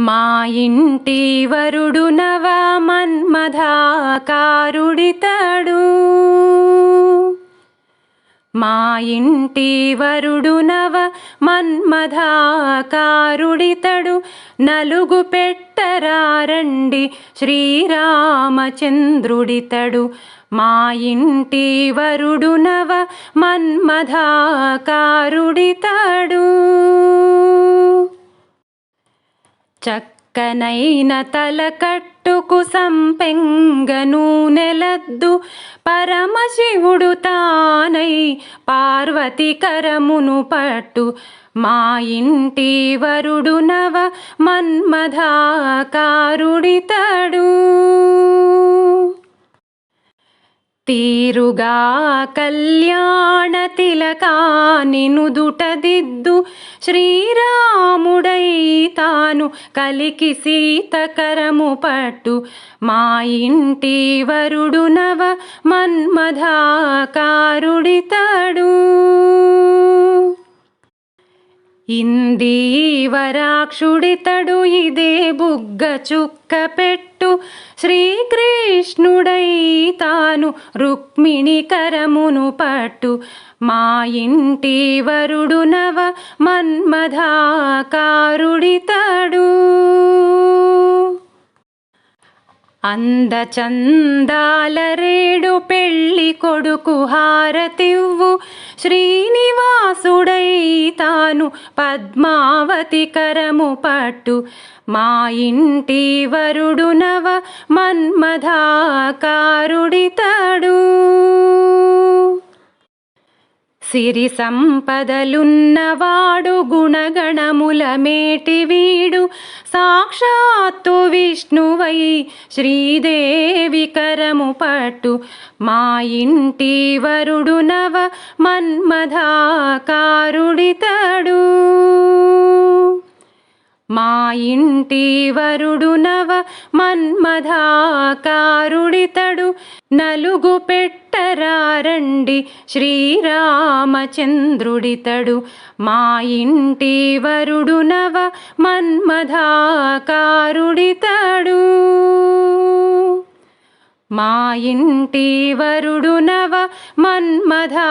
మా ఇంటి వరుడు నవ మన్మధాకారుడితడు. మా ఇంటి వరుడు నవ మన్మధాకారుడితడు. నలుగు పెట్టరారండి శ్రీరామచంద్రుడితడు. మా ఇంటి వరుడు నవ మన్మధాకారుడితడు. చక్కనైన తలకట్టుకు సంపెంగను నెలద్దు పరమశివుడు తానై పార్వతి కరమును పట్టు. మా ఇంటి వరుడు నవ మన్మధాకారుడితడు. తీరుగా కళ్యాణ తిలకాని నుదుటదిద్దు శ్రీరాముడై తాను కలికి సీతకరము పట్టు. మా ఇంటి వరుడు నవ మన్మధాకారుడితడు ఇందీవరాక్షుడితడు ఇదే బుగ్గ చుక్క పెట్టు. శ్రీకృష్ణుడై తాను రుక్మిణి కరమును పట్టు. మా ఇంటి వరుడు నవ మన్మధాకారుడితడు అందచందాల రేడు పెళ్ళి కొడుకు హారతివ్వు. శ్రీనివాసుడై తాను పద్మావతి కరము పట్టు. మా ఇంటి వరుడు నవ మన్మధాకారుడితడు సిరి సంపదలున్నవాడు గుణగణముల మేటి వీడు సాక్షాత్తు విష్ణువై శ్రీదేవి కరము పట్టు. మా ఇంటి వరుడు నవ మన్మధాకారుడితడు మా ఇంటి వరుడు నవ మన్మధాకారుడితడు నలుగు పెట్టరారండి శ్రీరామచంద్రుడితడు. మా ఇంటి వరుడు నవ మన్మధాకారుడితడు మా ఇంటి వరుడు నవ మన్మధాకారుడితడు